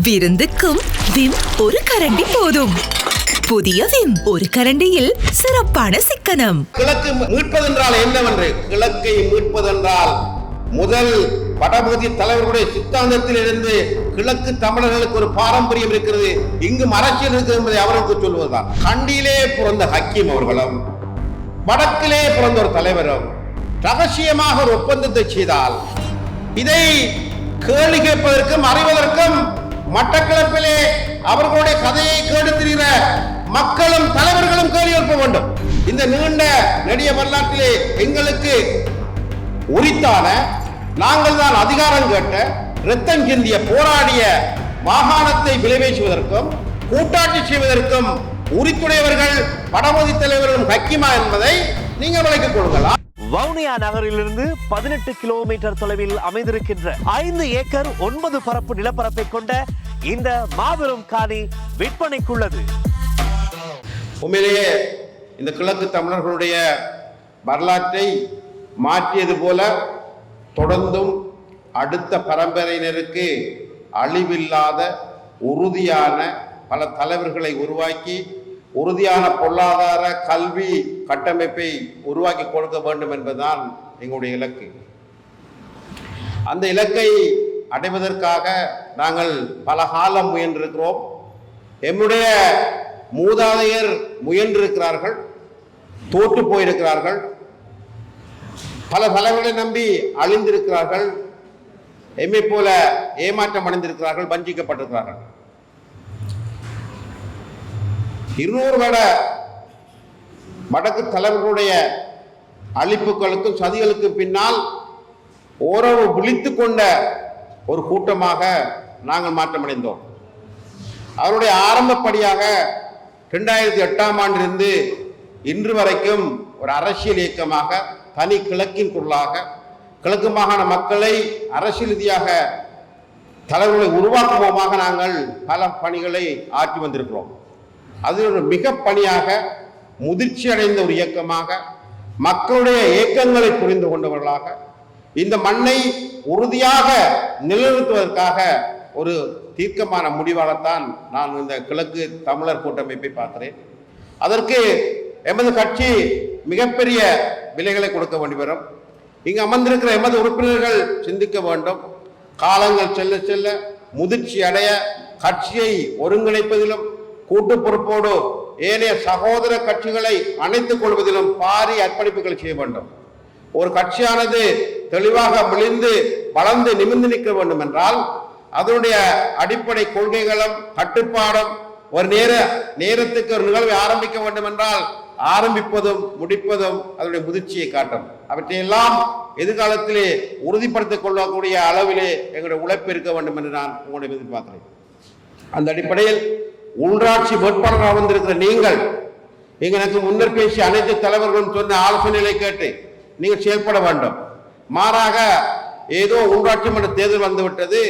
விருந்துக்கும் Vim ஒரு கரண்டி போதும். புதிய விம் ஒரு கரண்டியில் சிறப்பான சிக்கனம். கிழக்கு மீட்பதென்றால் என்னவென்று? கிழக்கை மீட்பதென்றால் முதல் வடபகுதி தலைவர்களுடைய சித்தாந்தத்தில் இருந்து கிழக்கு தமிழர்களுக்கு ஒரு பாரம்பரியம் இருக்கிறது. இங்கும் அரசியல் இருக்கிறது என்பதை அவருக்கு சொல்வதுதான். கண்டியிலே பிறந்த ஹக்கீம் அவர்களும் வடக்கிலே பிறந்த ஒரு தலைவரும் ரகசியமாக ஒரு ஒப்பந்தத்தை செய்தால் இதை கேள்வி கேட்பதற்கும் அறிவதற்கும் மட்டக்களப்பிலே அவர்களுடைய கதையை கேட்டு மக்களும் தலைவர்களும் கேள்வி எழுப்ப வேண்டும். இந்த நீண்ட நெடிய வரலாற்றிலே எங்களுக்கு உரித்தான நாங்கள் தான் அதிகாரம் கேட்ட ரத்தம் சிந்திய போராடிய மாகாணத்தை விளைவேற்றுவதற்கும் கூட்டாட்சி செய்வதற்கும் உரித்துடையவர்கள் படமதி தலைவர்களும் ஹக்கிமா என்பதை நீங்கள் விளக்கிக் கொள்ளுங்கள். வவுனியா நகரிலிருந்து பதினெட்டு கிலோமீட்டர் தொலைவில் அமைந்திருக்கின்ற ஐந்து ஏக்கர் ஒன்பது பரப்பு நிலப்பரப்பை கொண்ட இந்த மாபெரும் காணி விற்பனைக்குள்ளது. உண்மையிலேயே இந்த கிழக்கு தமிழர்களுடைய வரலாற்றை மாற்றியது போல தொடர்ந்தும் அடுத்த பரம்பரையினருக்கு அழிவில்லாத உறுதியான பல தலைவர்களை உருவாக்கி உறுதியான பொருளாதார கல்வி கட்டமைப்பை உருவாக்கி கொடுக்க வேண்டும் என்பதுதான் எங்களுடைய இலக்கு. அந்த இலக்கை அடைவதற்காக நாங்கள் பல காலம் முயன்றிருக்கிறோம். எம்முடைய மூதாதையர் முயன்றிருக்கிறார்கள் தோற்று போயிருக்கிறார்கள். பல தலைவர்களை நம்பி அழிந்திருக்கிறார்கள். எம்மை போல ஏமாற்றம் அடைந்திருக்கிறார்கள் வஞ்சிக்கப்பட்டிருக்கிறார்கள். இருநூறு வட வடக்கு தலைவர்களுடைய அழிப்புகளுக்கும் சதிகளுக்கும் பின்னால் ஓரளவு விழித்து கொண்ட ஒரு கூட்டமாக நாங்கள் மாற்றமடைந்தோம். அவருடைய ஆரம்பப்படியாக ரெண்டாயிரத்தி எட்டாம் ஆண்டிலிருந்து இன்று வரைக்கும் ஒரு அரசியல் இயக்கமாக தனி கிழக்கின் குரலாக கிழக்கு மாகாண மக்களை அரசியல் ரீதியாக தலைவர்களை உருவாக்குவோமாக நாங்கள் பல பணிகளை ஆற்றி வந்திருக்கிறோம். அது ஒரு மிக பணியாக முதிர்ச்சி அடைந்த ஒரு இயக்கமாக மக்களுடைய இயக்கங்களை புரிந்து கொண்டவர்களாக இந்த மண்ணை உறுதியாக நிலைநிறுத்துவதற்காக ஒரு தீர்க்கமான முடிவாகத்தான் நான் இந்த கிழக்கு தமிழர் கூட்டமைப்பை பார்க்கிறேன். அதற்கு எமது கட்சி மிகப்பெரிய விலைகளை கொடுக்க வேண்டி வரும். இங்கு அமர்ந்திருக்கிற எமது உறுப்பினர்கள் சிந்திக்க வேண்டும். காலங்கள் செல்ல செல்ல முதிர்ச்சி அடைய கட்சியை ஒருங்கிணைப்பதிலும் கூட்டு பொறுப்போடு ஏனைய சகோதர கட்சிகளை அணைத்துக் கொள்வதிலும் பாரி அர்ப்பணிப்புகளை செய்ய வேண்டும். ஒரு கட்சியானது தெளிவாக விழிந்து வளர்ந்து நிமிர்ந்து நிற்க வேண்டும் என்றால் அதனுடைய அடிப்படை கொள்கைகளும் கட்டுப்பாடும் ஒரு நேர நேரத்துக்கு ஒரு நிகழ்வை ஆரம்பிக்க வேண்டும் என்றால் ஆரம்பிப்பதும் முடிப்பதும் அதனுடைய முதிர்ச்சியை காட்டும். அவற்றையெல்லாம் எதிர்காலத்திலே உறுதிப்படுத்திக் கொள்ளக்கூடிய அளவிலே எங்களுடைய உழைப்பு இருக்க வேண்டும் என்று நான் உங்களுடைய எதிர்பார்க்கிறேன். அந்த அடிப்படையில் உள்ளாட்சி வேட்பாளராக வந்திருக்கிற நீங்கள் எங்களுக்கு முன்னர் பேசிய அனைத்து தலைவர்களும் சொன்ன ஆலோசனைகளை கேட்டு நீங்கள் செயல்பட வேண்டும். மாறாக ஏதோ உள்ளாட்சி மன்ற தேர்தல் வந்துவிட்டது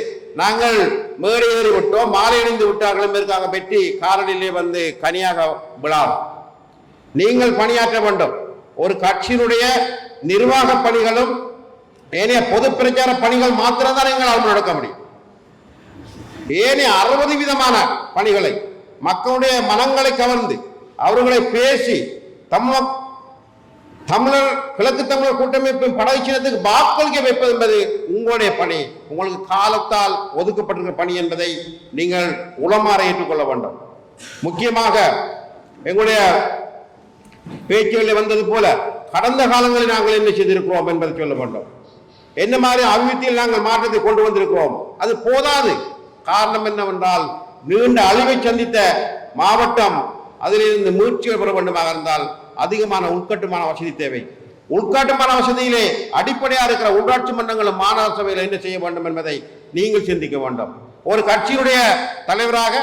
நாங்கள் மேடை ஏறி விட்டோம் மாலை அணிந்து விட்டார்கள் என்பதற்காக வெற்றி காரணியிலே வந்து கனியாக விழாம் நீங்கள் பணியாற்ற வேண்டும். ஒரு கட்சியினுடைய நிர்வாக பணிகளும் ஏனைய பொது பிரச்சார பணிகள் மாத்திரம்தான் எங்களால் நடக்க முடியும். ஏனைய அறுபது விதமான பணிகளை மக்களுடைய மனங்களை கவர்ந்து அவர்களை பேசி தமிழ் தமிழர் கிழக்கு தமிழர் கூட்டமைப்பின் படை சின்னத்துக்கு வாக்களிக்க வைப்பது என்பது உங்களுடைய பணி. உங்களுக்கு காலத்தால் ஒதுக்கப்பட்டிருக்கிற பணி என்பதை நீங்கள் உளமாற ஏற்றுக்கொள்ள வேண்டும். முக்கியமாக எங்களுடைய பேச்சுகளில் வந்தது போல கடந்த காலங்களில் நாங்கள் என்ன செய்திருக்கிறோம் என்பதை சொல்ல வேண்டும். என்ன மாதிரி அபிவிருத்தியில் நாங்கள் மாற்றத்தை கொண்டு வந்திருக்கிறோம். அது போதாது. காரணம் என்னவென்றால் நீண்ட அழிவை சந்தித்த மாவட்டம் அதிலிருந்து மூச்சு பெற வேண்டுமாக இருந்தால் அதிகமான உள்கட்டுமான வசதி தேவை. உள்கட்டுமான வசதியிலே அடிப்படையாக இருக்கிற உள்ளாட்சி மன்றங்களும் மாநகர சபையில் என்ன செய்ய வேண்டும் என்பதை நீங்கள் சிந்திக்க வேண்டும். ஒரு கட்சியுடைய தலைவராக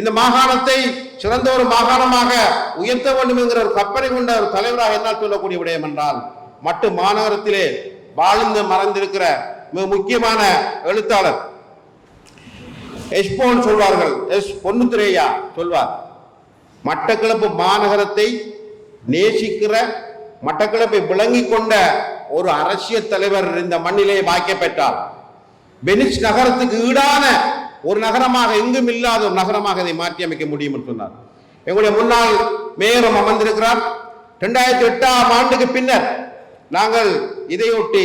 இந்த மாகாணத்தை சிறந்த ஒரு மாகாணமாக உயர்த்த வேண்டும் என்கிற ஒரு கற்பனை கொண்ட ஒரு தலைவராக என்னால் சொல்லக்கூடிய விடயம் என்றால் மட்டு மாநகரத்திலே வாழ்ந்து மறைந்திருக்கிற மிக முக்கியமான எழுத்தாளர் எஸ்போன் சொல்வார்கள். எஸ் பொன்னுத்துரையா சொல்வார். மட்டக்களப்பு மாநகரத்தை நேசிக்கிற மட்டக்களப்பை விளங்கி கொண்ட ஒரு அரசியல் தலைவர் இந்த மண்ணிலே பாக்கிய பெற்றார். வெனிஸ் நகரத்துக்கு ஈடான ஒரு நகரமாக எங்கும் இல்லாத ஒரு நகரமாக இதை மாற்றி அமைக்க முடியும் என்று சொன்னார். எங்களுடைய முன்னாள் மேயரும் அமர்ந்திருக்கிறார். ரெண்டாயிரத்தி எட்டாம் ஆண்டுக்கு பின்னர் நாங்கள் இதையொட்டி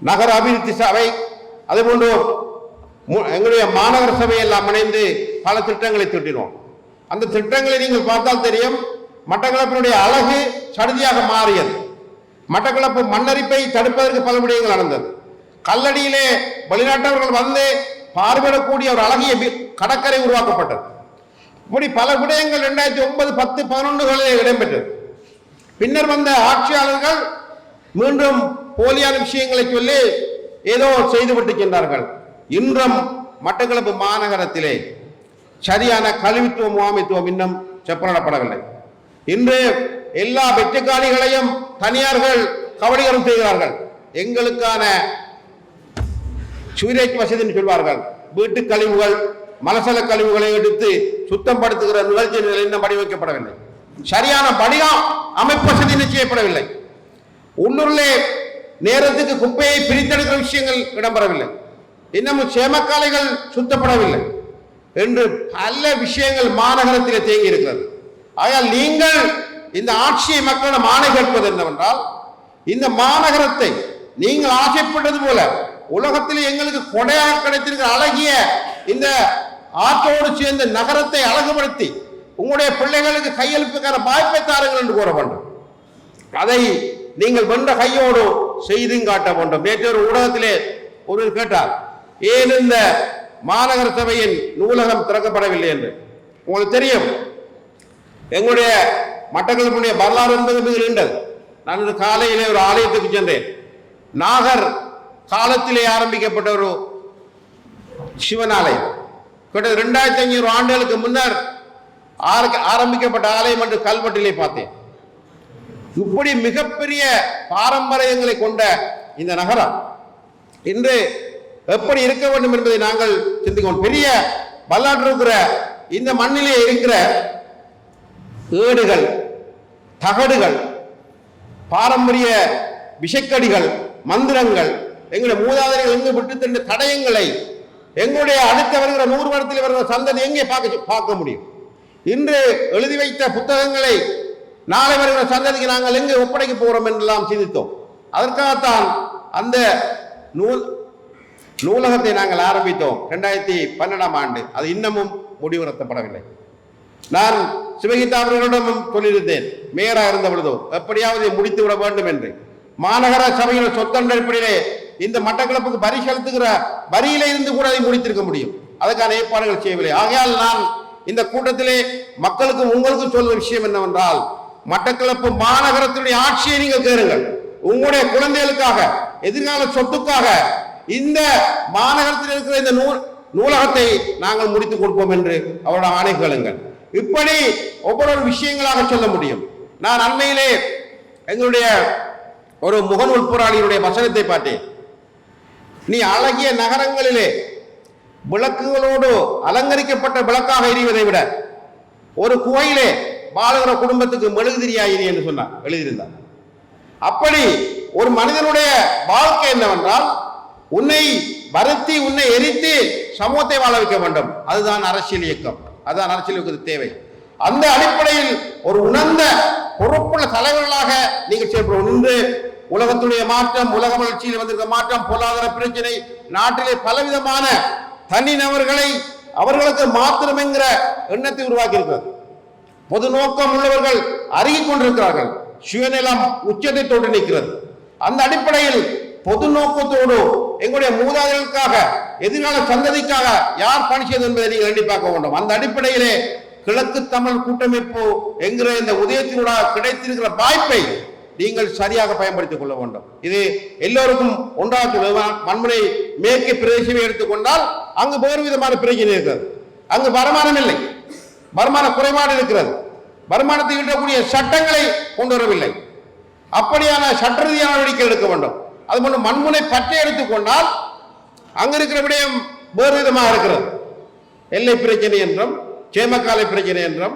நகர அபிவிருத்தி சபை அதே போன்று எங்களுடைய மாநகர சபை எல்லாம் இணைந்து பல திட்டங்களை திட்டினோம். அந்த திட்டங்களை நீங்கள் பார்த்தால் தெரியும் மட்டக்களப்பினுடைய அழகு சடுதியாக மாறியது. மட்டக்களப்பு மண்ணரிப்பை தடுப்பதற்கு பல விடயங்கள் நடந்தது. கல்லடியிலே வெளிநாட்டவர்கள் வந்து பார்வையிடக்கூடிய ஒரு அழகிய கடற்கரை உருவாக்கப்பட்டது. இப்படி பல விடயங்கள் ரெண்டாயிரத்தி ஒன்பது பத்து பதினொன்றுகளில் இடம்பெற்றது. பின்னர் வந்த ஆட்சியாளர்கள் மீண்டும் போலியான விஷயங்களை சொல்லி ஏதோ செய்துவிட்டு சென்றார்கள். இன்றும் மட்டக்களப்பு மாநகரத்திலே சரியான கல்வித்துவ முகாமைத்துவம் இன்னும் செப்பனிடப்படவில்லை இன்று எல்லா வெற்றுக்காலிகளையும் தனியார்கள் கபடிகரம் செய்கிறார்கள். எங்களுக்கான சூரியக் வசதின்னு சொல்வார்கள். வீட்டு கழிவுகள் மலசல கழிவுகளை எடுத்து சுத்தப்படுத்துகிற நிகழ்ச்சி இன்னும் வடிவமைக்கப்படவில்லை. சரியான படிகம் அமைப்பு வசதி நிச்சயப்படவில்லை செய்யப்படவில்லை. உள்ளூரிலே நேரத்துக்கு குப்பையை பிரித்தெடுக்கிற விஷயங்கள் இடம்பெறவில்லை. இன்னமும் சேமக்காலைகள் சுத்தப்படவில்லை என்று பல விஷயங்கள் மாநகரத்தில் தேங்கி இருக்கிறது. ஆகையால் நீங்கள் இந்த ஆட்சியை மக்களிடம் ஆணை கேட்பது என்னவென்றால் இந்த மாநகரத்தை நீங்கள் ஆசைப்பட்டது போல உலகத்தில் எங்களுக்கு கொடையாக கிடைத்திருக்கிற அழகிய இந்த ஆற்றோடு சேர்ந்த நகரத்தை அழகுபடுத்தி உங்களுடைய பிள்ளைகளுக்கு கையெழுப்புக்கான வாய்ப்பை தாருங்கள் என்று கூற வேண்டும். அதை நீங்கள் வென்ற கையோடு செய்தும் காட்ட வேண்டும். நேற்று ஒரு ஊடகத்திலே ஒருவர் கேட்டார் ஏன் இந்த மாநகர சபையின் நூலகம் திறக்கப்படவில்லை என்று? உங்களுக்கு தெரியும். எங்களுடைய மட்டக்களப்புடைய வரலாறு என்பது மிக நீண்டது. நான் இன்று காலையிலே ஒரு ஆலயத்துக்கு சென்றேன். நாகர் காலத்திலே ஆரம்பிக்கப்பட்ட ஒரு சிவன் ஆலயம் கிட்டத்தட்ட ரெண்டாயிரத்தி ஐநூறு ஆண்டுகளுக்கு முன்னர் ஆர- ஆரம்பிக்கப்பட்ட ஆலயம் என்று கல்வெட்டிலே பார்த்தேன். இப்படி மிகப்பெரிய பாரம்பரியங்களை கொண்ட இந்த நகரம் இன்று எப்படி இருக்க வேண்டும் என்பதை நாங்கள் சிந்திக்கணும். பெரிய வரலாற்று இருக்கிற இந்த மண்ணிலே இருக்கிற ஏடுகள் தகடுகள் பாரம்பரிய விஷக்கடிகள் மந்திரங்கள் எங்களுடைய மூதாதைகள் எங்கு விட்டு தந்த தடயங்களை எங்களுடைய அடுத்த வருகிற நூறு வருடத்தில் வருகிற சந்ததி எங்கே பார்க்க பார்க்க முடியும்? இன்று எழுதி வைத்த புத்தகங்களை நாளை வருகிற சந்ததிக்கு நாங்கள் எங்கே ஒப்படைக்க போகிறோம் என்றெல்லாம் சிந்தித்தோம். அதற்காகத்தான் அந்த நூல் நூலகத்தை நாங்கள் ஆரம்பித்தோம் ரெண்டாயிரத்தி பன்னெண்டாம் ஆண்டு. அது இன்னமும் முடிவுறுத்தப்படவில்லை. நான் சிவகீதா அவர்களிடமும் சொல்லியிருந்தேன் மேயராக இருந்த பொழுதோ எப்படியாவது முடித்து விட வேண்டும் என்று. மாநகர சபையின் சொத்தன் அடிப்படையிலே இந்த மட்டக்களப்புக்கு வரி செலுத்துகிற வரியிலே இருந்து கூட அதை முடித்திருக்க முடியும். அதற்கான ஏற்பாடுகள் செய்யவில்லை. ஆகையால் நான் இந்த கூட்டத்திலே மக்களுக்கு உங்களுக்கு சொல்ல விஷயம் என்னவென்றால் மட்டக்களப்பு மாநகரத்தினுடைய ஆட்சியை நீங்கள் கேளுங்கள். உங்களுடைய குழந்தைகளுக்காக எதிர்கால சொத்துக்காக இந்த மாநகரத்தில் இருக்கிற இந்த நூல் நூலகத்தை நாங்கள் முடித்துக் கொடுப்போம் என்று அவரோட ஆணை கேளுங்கள். இப்படி ஒவ்வொரு விஷயங்களாக சொல்ல முடியும். நான் அண்மையிலே எங்களுடைய ஒரு முகநூல் போராளியினுடைய வசனத்தை பார்த்தேன். நீ அழகிய நகரங்களிலே விளக்குகளோடு அலங்கரிக்கப்பட்ட விளக்காக எரிவதை விட ஒரு குகையிலே வாழுகிற குடும்பத்துக்கு மெழுகுதிரியாயிரி என்று சொன்னார் எழுதியிருந்தார். அப்படி ஒரு மனிதனுடைய வாழ்க்கை என்னவென்றால் உன்னை வருத்தி உன்னை எரித்து சமூகத்தை வாழ வைக்க வேண்டும். அதுதான் அரசியல் இயக்கம். அதுதான் அரசியல் இயக்கத்துக்கு தேவை. அந்த அடிப்படையில் ஒரு உணர்ந்த பொறுப்புள்ள தலைவர்களாக நீங்கள் செயல்படும் இன்று உலகத்துடைய மாற்றம் உலக வளர்ச்சியில் வந்திருக்க மாற்றம் பொருளாதார பிரச்சனை நாட்டிலே பலவிதமான தனிநபர்களை அவர்களுக்கு மாத்திரம் என்கிற எண்ணத்தை உருவாக்கி இருக்கிறது பொது நோக்கம் உள்ளவர்கள் அருகிக் கொண்டிருக்கிறார்கள். சுயநலம் உச்சத்தை தொட்டு நிற்கிறது. அந்த அடிப்படையில் பொது நோக்கத்தோடு எங்களுடைய மூதாதைகளுக்காக எதிர்கால சந்ததிக்காக யார் பணி செய்தது என்பதை நீங்கள் எண்ணி பார்க்க வேண்டும். அந்த அடிப்படையிலே கிழக்கு தமிழ் கூட்டமைப்பு என்கிற இந்த உதயத்தினூடாக கிடைத்திருக்கிற வாய்ப்பை நீங்கள் சரியாக பயன்படுத்திக் கொள்ள வேண்டும். இது எல்லோருக்கும் ஒன்றாக சொல்லுவான் மண்முனை மேற்கு பிரதேசமே எடுத்துக்கொண்டால் அங்கு வேறு விதமான பிரச்சனை இருக்கிறது. அங்கு வருமானம் இல்லை. வருமான குறைபாடு இருக்கிறது. வருமானத்தை ஈட்டக்கூடிய சட்டங்களை கொண்டு வரவில்லை. அப்படியான சட்ட ரீதியான நடவடிக்கை எடுக்க வேண்டும். அது மட்டும் மண்முனை பற்றி எடுத்துக்கொண்டால் அங்க இருக்கிற விடயம் வேறு விதமாக இருக்கிறது. எல்லை பிரச்சனை என்றும் சேமக்காலை பிரச்சனை என்றும்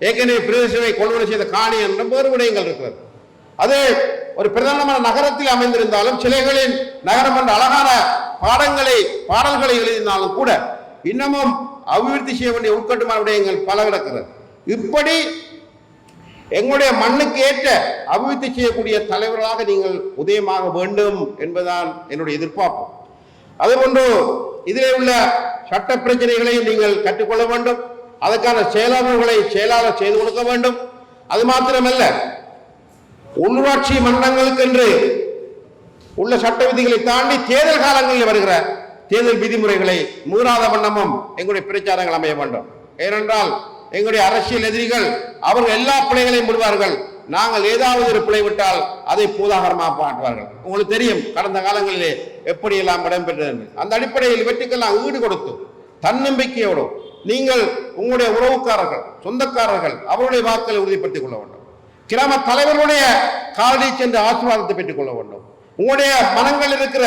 ஏற்கனவே பிரதேசத்தை கொள்வனை செய்த காணி என்றும் வேறு விடயங்கள் இருக்கிறது. அது ஒரு பிரதானமான நகரத்தில் அமைந்திருந்தாலும் சிலைகளின் நகரம் என்ற அழகான பாடங்களை பாடல்களை எழுதினாலும் கூட இன்னமும் அபிவிருத்தி செய்ய வேண்டிய உட்கட்டுமான விடயங்கள் பல கிடக்கிறது இப்படி எங்களுடைய மண்ணுக்கு ஏற்ற அபிவிருத்தி செய்யக்கூடிய தலைவர்களாக நீங்கள் உதயமாக வேண்டும் என்பதுதான் என்னுடைய எதிர்பார்ப்பு. அதுபோன்று இதிலே உள்ள சட்ட பிரச்சனைகளை நீங்கள் கற்றுக்கொள்ள வேண்டும். அதற்கான செயலாளர்களை செயலாளர் செய்து கொடுக்க வேண்டும். அது மாத்திரமல்ல உள்ளூராட்சி மன்றங்களுக்கென்று உள்ள சட்ட விதிகளை தாண்டி தேர்தல் காலங்களில் வருகிற தேர்தல் விதிமுறைகளை மீறாத வண்ணமும் எங்களுடைய பிரச்சாரங்கள் அமைய வேண்டும். ஏனென்றால் எங்களுடைய அரசியல் எதிரிகள் அவர்கள் எல்லா பிள்ளைகளையும் விடுவார்கள். நாங்கள் ஏதாவது ஒரு பிழை விட்டால் அதை பூதாகரமாக பாட்டுவார்கள் உங்களுக்கு தெரியும் கடந்த காலங்களிலே எப்படியெல்லாம் இடம்பெற்றது அந்த அடிப்படையில் இவற்றுக்கெல்லாம் ஈடு கொடுத்து தன்னம்பிக்கையோடு நீங்கள் உங்களுடைய உறவுக்காரர்கள் சொந்தக்காரர்கள் அவருடைய வாக்களை உறுதிப்படுத்திக் கொள்ள வேண்டும். கிராம தலைவர்களுடைய காலடி சென்று ஆசீர்வாதத்தை பெற்றுக் கொள்ள வேண்டும். உங்களுடைய மனங்கள் இருக்கிற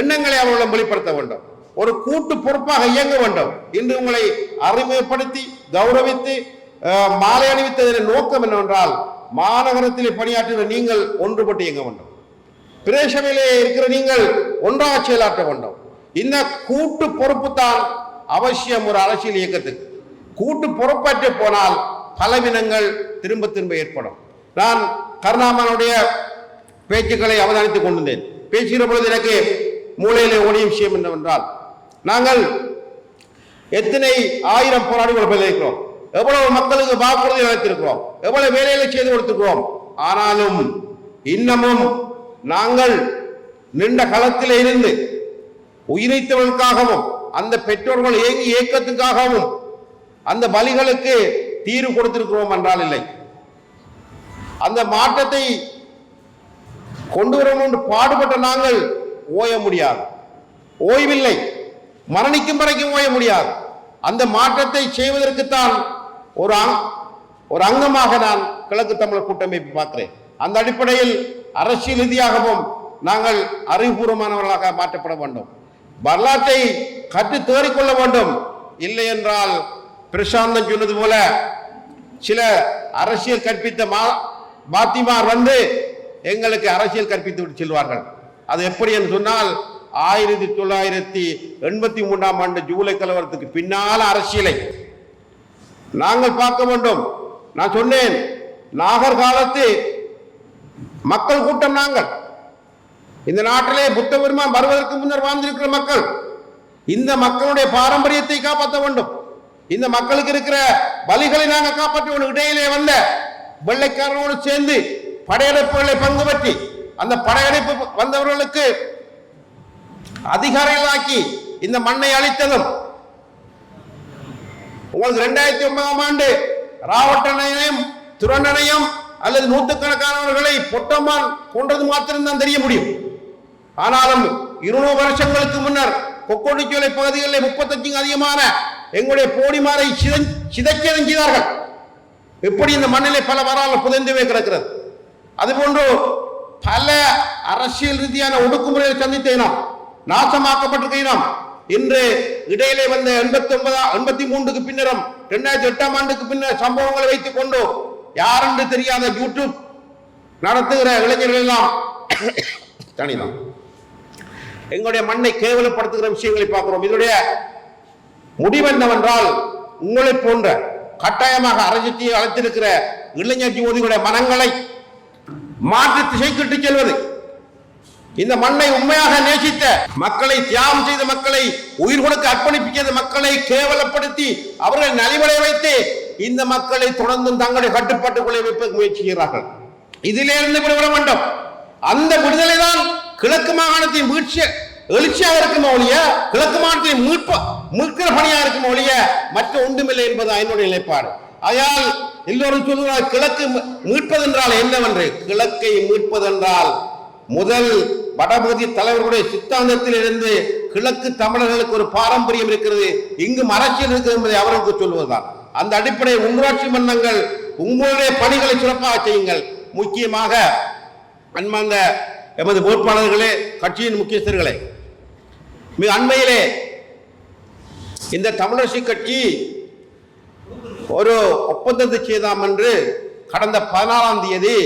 எண்ணங்களை அவர்களிடம் வெளிப்படுத்த வேண்டும். ஒரு கூட்டு பொறுப்பாக இயங்க வேண்டும். இன்று உங்களை அறிமுகப்படுத்தி கௌரவித்து மாலை அணிவித்ததன் நோக்கம் என்னவென்றால் மாநகரத்தில் பணியாற்றுகிற நீங்கள் ஒன்றுபட்டு இயங்க வேண்டும். பிரதேசமையிலே இருக்கிற நீங்கள் ஒன்றாக செயலாற்ற வேண்டும். இந்த கூட்டு பொறுப்பு தான் அவசியம் ஒரு அரசியல் இயக்கத்துக்கு. கூட்டு பொறுப்பற்று போனால் பலவினங்கள் திரும்ப திரும்ப ஏற்படும். நான் கருணாமனுடைய பேச்சுக்களை அவதானித்துக் கொண்டிருந்தேன். பேசுகிற பொழுது எனக்கு மூளையிலே ஓடிய விஷயம் என்னவென்றால் நாங்கள் எத்தனை ஆயிரம் போராளிகள் பதிலளிக்கிறோம் எவ்வளவு மக்களுக்கு வாக்குறுதி அளித்திருக்கிறோம்? எவ்வளவு வேலைகளை செய்து கொடுத்திருக்கிறோம்? ஆனாலும் இன்னமும் நாங்கள் நின்ற களத்தில் இருந்து உயிரித்தவர்களுக்காகவும் அந்த பெற்றோர்கள் ஏங்கி இயக்கத்துக்காகவும் அந்த பலிகளுக்கு தீர்வு கொடுத்திருக்கிறோம் என்றால் இல்லை. அந்த மாற்றத்தை கொண்டு வரணும் என்று பாடுபட்ட நாங்கள் ஓய முடியாது. ஓய்வில்லை. மரணிக்கும் வரைக்கும் ஓய முடியாது. அந்த மாற்றத்தை செய்வதற்குத்தான் ஒரு அங்- ஒரு அங்கமாக நான் கிழக்கு தமிழர் கூட்டமைப்பு பார்க்கிறேன். அந்த அடிப்படையில் அரசியல் ரீதியாகவும் நாங்கள் அறிவுபூர்வமானவர்களாக மாற்றப்பட வேண்டும். வரலாற்றை கற்று தேறிக்கொள்ள வேண்டும். இல்லை என்றால் பிரசாந்தம் சொன்னது போல சில அரசியல் கற்பித்த மா பாத்திமார் வந்து எங்களுக்கு அரசியல் கற்பித்து விட்டு செல்வார்கள். அது எப்படி என்று சொன்னால் ஆயிரத்தி தொள்ளாயிரத்தி எண்பத்தி மூன்றாம் ஆண்டு ஜூலை கலவரத்துக்கு பின்னால் அரசியலை நாங்கள் பார்க்க வேண்டும். நான் சொன்னேன் நாகர் காலத்து மக்கள் கூட்டம் நாங்கள். இந்த நாட்டிலே புத்த பெருமான் வருவதற்கு முன்னர் வாழ்ந்திருக்கிற மக்கள் இந்த மக்களுடைய பாரம்பரியத்தை காப்பாற்ற வேண்டும். இந்த மக்களுக்கு இருக்கிற பலிகளை நாங்கள் காப்பாற்றி ஒன்று இடையிலே வந்த வெள்ளைக்காரனோடு சேர்ந்து படையெடுப்புகளை பங்கு பற்றி அந்த படையெடுப்பு வந்தவர்களுக்கு அதிகாரிகளாக்கி இந்த மண்ணை அழித்ததும் உங்களுக்கு ரெண்டாயிரத்தி ஒன்பதாம் ஆண்டு ராவட்டனையும் துரண்டனையும் அல்லது நூற்றுக்கணக்கானவர்களை பொட்டமான் கொன்றது மாத்திரம்தான் தெரிய முடியும். ஆனாலும் இருநூறு வருஷங்களுக்கு முன்னர் கொக்கோடிச்சோலை பகுதிகளில் முப்பத்தஞ்சுக்கு அதிகமான எங்களுடைய போடிமாரை சிதஞ் சிதைக்கதம் செய்தார்கள். எப்படி இந்த மண்ணிலே பல வரலாறு புதைந்துவே கிடக்கிறது. அதுபோன்று பல அரசியல் ரீதியான உடக்குமுறையை சந்தித்தேனோம் நாசமாக்கப்பட்டிருக்க இனம் இன்று இடையிலே வந்த எண்பத்தி ஒன்பதா எண்பத்தி மூன்றுக்கு பின்னரும் இரண்டாயிரத்தி எட்டாம் ஆண்டுக்கு பின்னர் சம்பவங்களை வைத்துக் கொண்டு யாரென்று தெரியாத யூடியூப் நடத்துகிற இளைஞர்கள் எல்லாம் தனிதான். எங்களுடைய மண்ணை கேவலப்படுத்துகிற விஷயங்களை பார்க்கிறோம். இதனுடைய முடிவு என்னவென்றால் உங்களை போன்ற கட்டாயமாக அரசியத்தை அழைத்திருக்கிற இளைஞர் ஜோதிகளுடைய மனங்களை மாற்றி திசைக்கிட்டு செல்வது. இந்த மண்ணை உண்மையாக நேசித்த மக்களை தியாகம் செய்த மக்களை உயிர் கொடுக்க அர்ப்பணிப்பித்த மக்களை கேவலப்படுத்தி அவர்களை நலிவடைய வைத்து இந்த மக்களை தொடர்ந்தும் தங்களுடைய கட்டுப்பாட்டுக்குள்ளே வைப்பதற்கு முயற்சிக்கிறார்கள். இதிலிருந்து விடுபட வேண்டும். அந்த விடுதலை தான் கிழக்கு மாகாணத்தின் வீழ்ச்சி எழுச்சியாக இருக்கும் ஒழிய கிழக்கு மாகாணத்தின் மீட்ப மீட்கிற பணியாக இருக்கும் ஒழிய மற்ற ஒன்றுமில்லை என்பது என்னுடைய நிலைப்பாடு. ஆகையால் எல்லோரும் சொல்லுவார் கிழக்கு மீட்பதென்றால் என்னவென்று? கிழக்கை மீட்பதென்றால் முதல் வடபகுதி தலைவர்களுடைய சித்தாந்தத்தில் இருந்து கிழக்கு தமிழர்களுக்கு ஒரு பாரம்பரியம் இருக்கிறது. இங்கும் அரசியல் இருக்கிறது என்பதை அவர்களுக்கு சொல்வதுதான். அந்த அடிப்படையில் உள்ளாட்சி மன்றங்கள் உங்களுடைய பணிகளை சிறப்பாக செய்யுங்கள். முக்கியமாக அன்பார்ந்த எமது வேட்பாளர்களே கட்சியின் முக்கியஸ்தர்களே மிக அண்மையிலே இந்த தமிழரசு கட்சி ஒரு ஒப்பந்தத்தை செய்தாம் என்று கடந்த பதினாறாம் தேதி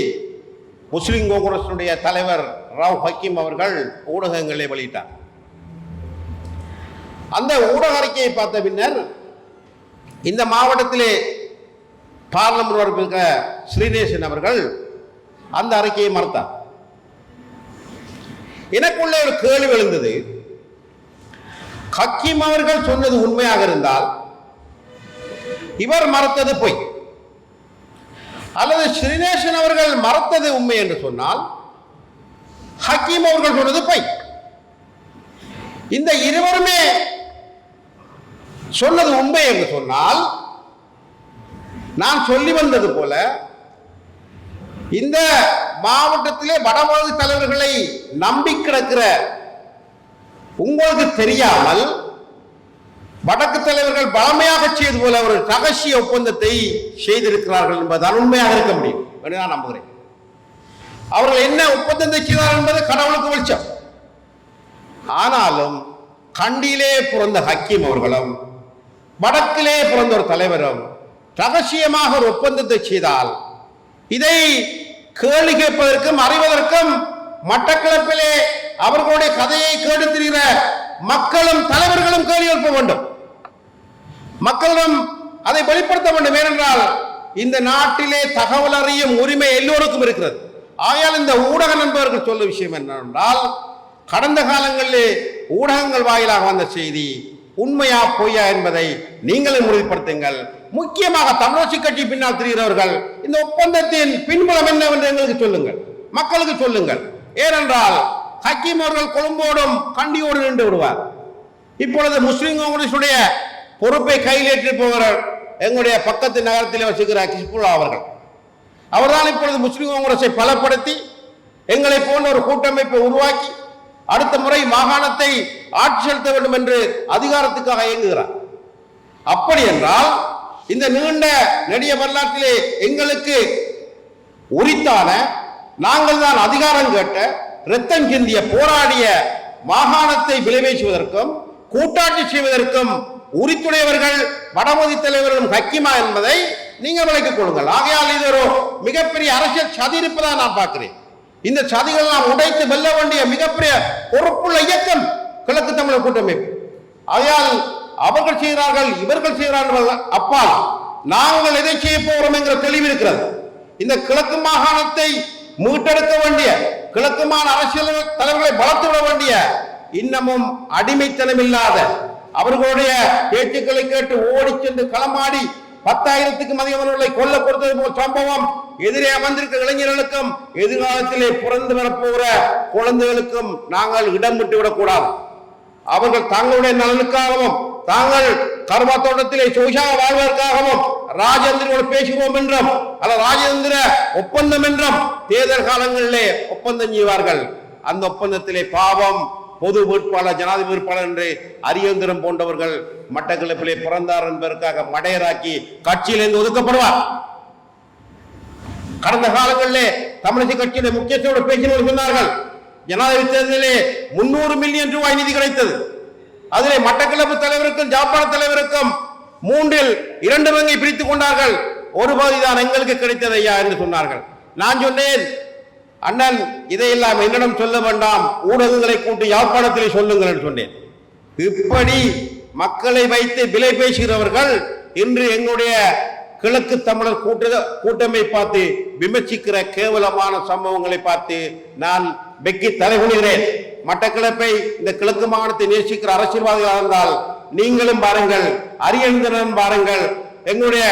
முஸ்லிம் காங்கிரசுடைய தலைவர் ராவ் ஹக்கீம் அவர்கள் ஊடகங்களை வெளியிட்டார். அந்த ஊடக அறிக்கையை பார்த்த பின்னர் இந்த மாவட்டத்திலே பார்லமெண்ட் உறுப்பினர் ஸ்ரீநேசன் அவர்கள் அந்த அறிக்கையை மறுத்தார். எனக்குள்ளே ஒரு கேள்வி எழுந்தது. ஹக்கீம் அவர்கள் சொன்னது உண்மையாக இருந்தால் இவர் மறுத்தது பொய். அல்லது ஸ்ரீநேசன் அவர்கள் மறுத்தது உண்மை என்று சொன்னால் ஹக்கீம் அவர்கள் சொன்னது பொய். இந்த இருவருமே சொன்னது உண்மை என்று சொன்னால் நான் சொல்லி வந்தது போல இந்த மாவட்டத்திலே வடமாநில தலைவர்களை நம்பி கிடக்கிற உங்களுக்கு தெரியாமல் வடக்கு தலைவர்கள் பழமையாக செய்தது போல ஒரு ரகசிய ஒப்பந்தத்தை செய்திருக்கிறார்கள் என்பதுதான் உண்மையாக இருக்க முடியும். என்று நான் நம்புகிறேன். அவர்கள் என்ன ஒப்பந்தத்தை செய்தார்கள் என்பது கடவுளுக்கு வெளிச்சம். ஆனாலும் கண்டியிலே பிறந்த ஹக்கீம் அவர்களும் வடக்கிலே பிறந்த ஒரு தலைவரும் ரகசியமாக ஒரு ஒப்பந்தத்தை செய்தால் இதை கேள்வி கேட்பதற்கும் அறிவதற்கும் மட்டக்களப்பிலே அவர்களுடைய கதையை கேட்டு திரிகிற மக்களும் தலைவர்களும் கேள்வி எழுப்ப வேண்டும். மக்களிடம் அதை வெளிப்படுத்த வேண்டும். ஏனென்றால் இந்த நாட்டிலே தகவல் அறியும் உரிமை எல்லோருக்கும் இருக்கிறது. ஆகையால் இந்த ஊடக நண்பர்கள் சொல்ல விஷயம் என்னவென்றால் கடந்த காலங்களிலே ஊடகங்கள் வாயிலாக வந்த செய்தி உண்மையா பொய்யா என்பதை நீங்களே உறுதிப்படுத்துங்கள். முக்கியமாக தமிழரசு கட்சி பின்னால் திரிகிறவர்கள் இந்த ஒப்பந்தத்தின் பின்புலம் என்னவென்று எங்களுக்கு சொல்லுங்கள். மக்களுக்கு சொல்லுங்கள். ஏனென்றால் ஹக்கீம் அவர்கள் கொழும்போடும் கண்டியோடு நின்று விடுவார். இப்பொழுது முஸ்லிம் காங்கிரசுடைய பொறுப்பை கையிலேற்றி எங்களுடைய பக்கத்து நகரத்தில் வசிக்கிற கிஸ்புல்லா அவர்கள் அவர்தான் இப்பொழுது முஸ்லிம் காங்கிரஸை பலப்படுத்தி எங்களை போன்ற ஒரு கூட்டமைப்பை உருவாக்கி அடுத்த முறை மாகாணத்தை ஆட்சி செலுத்த வேண்டும் என்று அதிகாரத்துக்காக இயங்குகிறார். அப்படி என்றால் இந்த நீண்ட நெடிய வரலாற்றிலே எங்களுக்கு உரித்தான நாங்கள் தான் அதிகாரம் கேட்ட ரத்தம் சிந்திய போராடிய மாகாணத்தை விளைவேசுவதற்கும் கூட்டாட்சி செய்வதற்கும் உரித்துடையவர்கள் வடமொழி தலைவர்களும் ஹக்கிமா என்பதை நீங்கள் விளக்கிக் கொள்ளுங்கள். ஆகையால் இது ஒரு மிகப்பெரிய அரசியல் சதி இருப்பதாக நான் பார்க்கிறேன். இந்த சதிகள் நாம் உடைத்து வெல்ல வேண்டிய மிகப்பெரிய பொறுப்புள்ள இயக்கம் கிழக்கு தமிழர் கூட்டமைப்பு. ஆகையால் அவர்கள் செய்கிறார்கள் இவர்கள் செய்கிறார்கள் அப்பா நாங்கள் எதை செய்ய போகிறோம் என்கிற தெளிவு இருக்கிறது. இந்த கிழக்கு மாகாணத்தை மீட்டெடுக்க வேண்டிய கிழக்கு மாகாண அரசியல் தலைவர்களை வளர்த்து விட வேண்டிய இன்னமும் அடிமைத்தனம் இல்லாத அவர்களுடைய பேச்சுக்களை கேட்டு ஓடி சென்று களமாடி பத்தாயிரத்துக்கும் அதிகமானவர்களை கொல்ல கொடுத்தது போல் சம்பவம். எதிரே அமர்ந்திருக்கிற இளைஞர்களுக்கும் எதிர்காலத்திலே பிறந்து வரப்போகிற குழந்தைகளுக்கும் நாங்கள் இடம் விட்டு விடக்கூடாது அவர்கள் தங்களுடைய நலனுக்காகவும் தாங்கள் கர்மா தோட்டத்திலே சோஷாக வாழ்வதற்காகவும் ராஜேந்திரோடு பேசுவோம் என்றும் அல்ல ராஜேந்திர ஒப்பந்தம் என்றும் தேர்தல் காலங்களிலே ஒப்பந்தம் செய்வார்கள். அந்த ஒப்பந்தத்திலே பாவம் பொது வேட்பாளர் ஜனாதிபதி வேட்பாளர் என்று அரியந்திரம் போன்றவர்கள் மட்டக்களப்பிலே பிறந்தார் என்பதற்காக மடையராக்கி கட்சியிலிருந்து ஒதுக்கப்படுவார். கடந்த காலங்களிலே தமிழக கட்சியுடைய முக்கியத்தோடு பேசினவர் சொன்னார்கள் ஜனாதிபதி தேர்தலிலே முன்னூறு மில்லியன் ரூபாய் நிதி கிடைத்தது. அதிலே மட்டக்களப்பு தலைவருக்கும் ஜாப்பான தலைவருக்கும் மூன்றில் இரண்டு பங்கை பிரித்துக் கொண்டார்கள். ஒரு பகுதி தான் எங்களுக்கு கிடைத்தது ஐயா என்று சொன்னார்கள். நான் சொன்னேன் அண்ணன் இதையெல்லாம் என்னிடம் சொல்ல வேண்டாம். ஊடகங்களை கூட்டி யாழ்ப்பாணத்தில் சொல்லுங்கள் என்று சொன்னேன். இப்படி மக்களை வைத்து விலை பேசுகிறவர்கள் இன்று எங்களுடைய கிழக்கு தமிழர் கூட்ட கூட்டமை பார்த்து விமர்சிக்கிற கேவலமான சம்பவங்களை பார்த்து நான் வெக்கி தலைகுனிகிறேன். மட்டக்கிழப்பை இந்த கிழக்கு மாகாணத்தை நேசிக்கிற அரசியல்வாதிகளாக இருந்தால் நீங்களும் பாருங்கள் அரியந்தரன் பாருங்கள் எங்களுடைய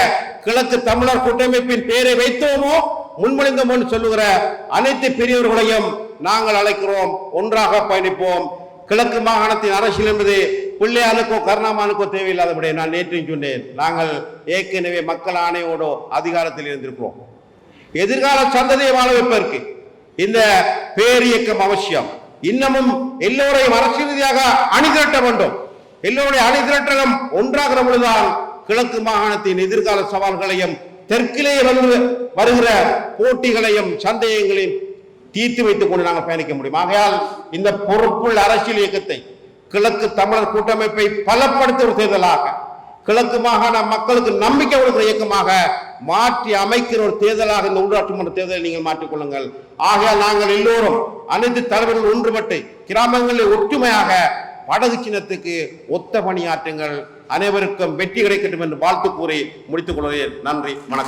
கிழக்கு தமிழர் கூட்டமைப்பின் பெயரை வைத்தோமோ? முன்மொழிந்தோம் முன் சொல்லுகிற அனைத்து பெரியவர்களையும் நாங்கள் அழைக்கிறோம். ஒன்றாக பயணிப்போம். கிழக்கு மாகாணத்தின் அரசியல் என்பது பிள்ளையாளுக்கோ கருணாமானுக்கோ தேவையில்லாதபடி நான் நேற்றையும் சொன்னேன். நாங்கள் ஏற்கனவே மக்கள் ஆணையோடு அதிகாரத்தில் இருந்திருக்கிறோம். எதிர்கால சந்ததியை வாழ வைப்பதற்கு இந்த பேரியக்கம் அவசியம். இன்னமும் எல்லோரையும் அரசியல் ரீதியாக அணிதிரட்ட வேண்டும். எல்லோருடைய அணிதிரட்டலும் ஒன்றாகிற பொழுதுதான் கிழக்கு மாகாணத்தின் எதிர்கால சவால்களையும் தெற்கிலே வந்து வருகிற போட்டிகளையும் சந்தேகங்களையும் தீர்த்து வைத்துக் கொண்டு நாங்கள் பயணிக்க முடியும். ஆகையால் இந்த பொறுப்புள்ள அரசியல் இயக்கத்தை கிழக்கு தமிழர் கூட்டமைப்பை பலப்படுத்த ஒரு தேர்தலாக கிழக்கு மாகாண மக்களுக்கு நம்பிக்கை கொடுக்கிற இயக்கமாக மாற்றி அமைக்கிற ஒரு தேர்தலாக இந்த உள்ளாட்சி மன்ற தேர்தலை நீங்கள் மாற்றிக்கொள்ளுங்கள் ஆகையால் நாங்கள் எல்லோரும் அனைத்து தலைவர்கள் ஒன்றுபட்டு கிராமங்களில் ஒற்றுமையாக படகு சின்னத்துக்கு ஒத்த பணியாற்றுங்கள். அனைவருக்கும் வெற்றி கிடைக்கட்டும் என்று வாழ்த்து கூறி முடித்துக் கொள்கிறேன். நன்றி வணக்கம்.